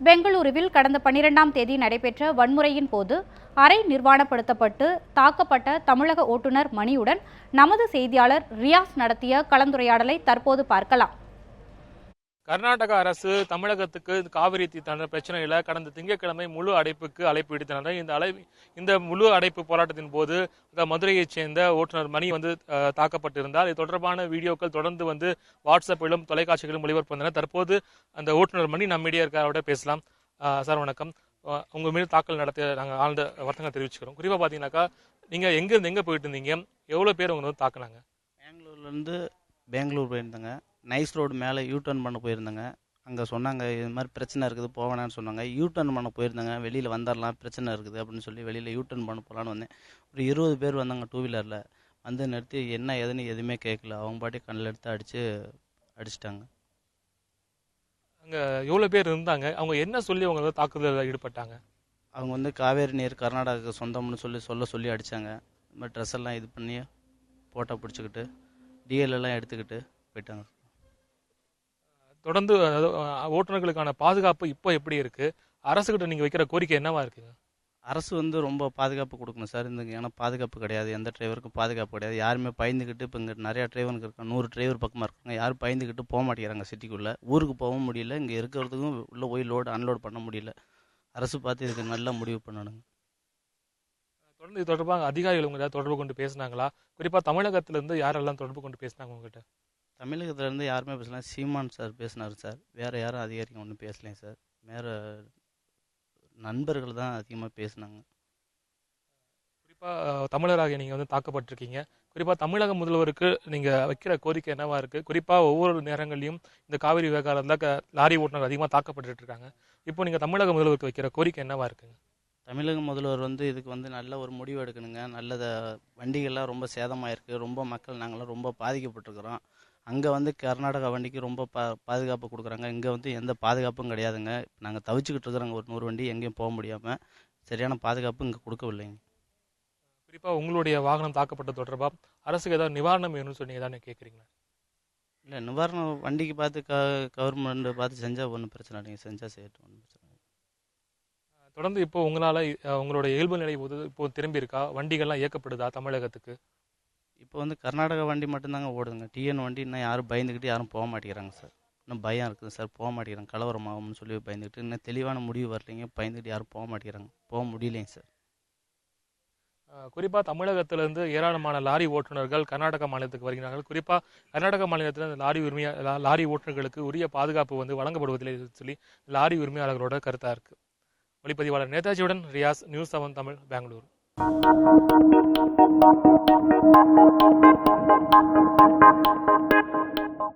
பெங்களூருவில் கடந்த பனிரெண்டாம் தேதி நடைபெற்ற வன்முறையின் போது அரை நிர்வாணப்படுத்தப்பட்டு தாக்கப்பட்ட தமிழக ஓட்டுநர் மணியுடன் நமது செய்தியாளர் ரியாஸ் நடத்திய கலந்துரையாடலை தற்போது பார்க்கலாம். கர்நாடக அரசு தமிழகத்துக்கு காவிரி தீர்த்தான பிரச்சனையில் கடந்த திங்கட்கிழமை முழு அடைப்புக்கு அழைப்பு விடுத்தனர் இந்த அழை இந்த முழு அடைப்பு போராட்டத்தின் போது இந்த மதுரையைச் சேர்ந்த ஓட்டுநர் மணி வந்து தாக்கப்பட்டிருந்தார். இது தொடர்பான வீடியோக்கள் தொடர்ந்து வந்து வாட்ஸ்அப்பிலும் தொலைக்காட்சிகளிலும் ஒளிபரப்பு வந்தன. தற்போது அந்த ஓட்டுநர் மணி நம்மிடையே இருக்க இருக்காரோட பேசலாம். சார் வணக்கம். உங்கள் மீது தாக்கல் நடத்திய நாங்கள் ஆழ்ந்த வருத்தங்களை தெரிவிச்சுக்கிறோம். குறிப்பாக பார்த்தீங்கன்னாக்கா நீங்கள் எங்கேருந்து எங்கே போயிட்டு இருந்தீங்க? எவ்வளோ பேர் உங்களை வந்து தாக்குனாங்க? பெங்களூர்லேருந்து பெங்களூர் போயிருந்தேங்க. நைஸ் ரோடு மேலே யூ டர்ன் பண்ண போயிருந்தேங்க. அங்கே சொன்னாங்க இது மாதிரி பிரச்சனை இருக்குது போவேணான்னு சொன்னாங்க. யூ டர்ன் பண்ண போயிருந்தேங்க. வெளியில் வந்துடலாம் பிரச்சனை இருக்குது அப்படின்னு சொல்லி வெளியில் யூ டர்ன் பண்ண போகலான்னு வந்தேன். ஒரு இருபது பேர் வந்தாங்க டூ வீலரில் வந்து நிறுத்தி என்ன ஏதுன்னு எதுவுமே கேட்கல அவங்க பாட்டி கண்ணில் எடுத்து அடித்து அடிச்சிட்டாங்க. அங்க எவ்வளவு பேர் இருந்தாங்க? அவங்க என்ன சொல்லி அவங்க தாக்குதலில் ஈடுபட்டாங்க? அவங்க வந்து காவேரி நீர் கர்நாடகாவுக்கு சொந்தம்னு சொல்லி சொல்ல சொல்லி அடித்தாங்க இந்த மாதிரி ட்ரெஸ் எல்லாம் இது பண்ணி போட்டோ பிடிச்சிக்கிட்டு டிஎல் எல்லாம் எடுத்துக்கிட்டு போயிட்டாங்க. தொடர்ந்து ஓட்டுநர்களுக்கான பாதுகாப்பு இப்போ எப்படி இருக்கு? அரசுகிட்ட நீங்க வைக்கிற கோரிக்கை என்னவா இருக்குங்க? அரசு வந்து ரொம்ப பாதுகாப்பு கொடுக்கணும் சார். இந்த ஏன்னா பாதுகாப்பு கிடையாது. எந்த டிரைவருக்கும் பாதுகாப்பு கிடையாது. யாருமே பயந்துக்கிட்டு இப்போ இங்கே நிறையா டிரைவருக்கு இருக்காங்க. நூறு டிரைவர் பக்கமாக இருக்காங்க. யாரும் பயந்துக்கிட்டு போக மாட்டேங்கிறாங்க சிட்டிக்குள்ளே. ஊருக்கு போகவும் முடியல. இங்கே இருக்கிறதுக்கும் உள்ளே போய் லோடு அன்லோட் பண்ண முடியல. அரசு பார்த்து இதுக்கு நல்லா முடிவு பண்ணணுங்க. தொடர்ந்து இது தொடர்பாக அதிகாரிகள் உங்க ஏதாவது தொடர்பு கொண்டு பேசினாங்களா? குறிப்பா தமிழகத்துல இருந்து யாரெல்லாம் தொடர்பு கொண்டு பேசினாங்க உங்ககிட்ட? தமிழகத்துலேருந்து யாருமே பேசலாம் சீமான் சார் பேசினார் சார். வேறு யாரும் அதிகாரிங்க ஒன்றும் பேசலைங்க சார்? வேறு நண்பர்கள் தான் அதிகமாக பேசினாங்க. குறிப்பா அஹ், தமிழராகிய நீங்க வந்து தாக்கப்பட்டிருக்கீங்க. குறிப்பா தமிழக முதல்வருக்கு நீங்க வைக்கிற கோரிக்கை என்னவா இருக்கு? குறிப்பா ஒவ்வொரு நேரங்களையும் இந்த காவிரி விவகாரத்துல க- லாரி ஓட்டுநர் அதிகமா தாக்கப்பட்டு இருக்காங்க. இப்போ நீங்க தமிழக முதல்வருக்கு வைக்கிற கோரிக்கை என்னவா இருக்குங்க? தமிழக முதல்வர் வந்து இதுக்கு வந்து நல்ல ஒரு முடிவு எடுக்கணுங்க. நல்லத வண்டிகள்லாம் ரொம்ப சேதமாயிருக்கு. ரொம்ப மக்கள் நாங்களாம் ரொம்ப பாதிக்கப்பட்டிருக்கிறோம். அங்கே வந்து கர்நாடகா வண்டிக்கு ரொம்ப பா பாதுகாப்பு கொடுக்குறாங்க. இங்கே வந்து எந்த பாதுகாப்பும் கிடையாதுங்க. நாங்கள் தவிச்சுக்கிட்டு இருக்கிறோங்க. ஒரு நூறு வண்டி எங்கேயும் போக முடியாமல் சரியான பாதுகாப்பு இங்கே கொடுக்கவில்லைங்க. குறிப்பா உங்களுடைய வாகனம் தாக்கப்பட்ட தொடர்பா? அரசுக்கு ஏதாவது நிவாரணம் வேணும்னு சொல்லி ஏதாவது கேட்குறீங்களா இல்லை நிவாரணம் வண்டிக்கு பார்த்து க கவர்மெண்ட் பார்த்து செஞ்சால் ஒன்றும் பிரச்சனை இல்லைங்க. செஞ்சால் செய்யட்டும் ஒன்றும் பிரச்சனை தொடர்ந்து இப்போ உங்களால உங்களோட இயல்பு நிலை இப்போ திரும்பி இருக்கா வண்டிகள்லாம் இயக்கப்படுதா தமிழகத்துக்கு? இப்போ வந்து கர்நாடகா வண்டி மட்டும்தாங்க ஓடுதுங்க. டிஎன் வண்டி இன்னும் யாரும் பயந்துக்கிட்டு யாரும் போக மாட்டேங்கிறாங்க சார். இன்னும் பயம் இருக்குது சார். போக மாட்டேங்கிறாங்க. கலவரம் ஆகும்னு சொல்லி பயந்துக்கிட்டு இன்னும் தெளிவான முடிவு வரலைங்க. பயந்துக்கிட்டு யாரும் போக மாட்டேங்கிறாங்க. போக முடியலைங்க சார். குறிப்பாக தமிழகத்திலிருந்து ஏராளமான லாரி ஓட்டுநர்கள் கர்நாடக மாநிலத்துக்கு வருகிறார்கள். குறிப்பாக கர்நாடக மாநிலத்தில் இந்த லாரி உரிமையா லாரி ஓட்டுநர்களுக்கு உரிய பாதுகாப்பு வந்து வழங்கப்படுவதில்லை சொல்லி லாரி உரிமையாளர்களோட கருத்தாக இருக்குது ஒளிப்பதிவாளர் நேதாஜியுடன் Riyaz news seven Tamil Bangalore. Thank you.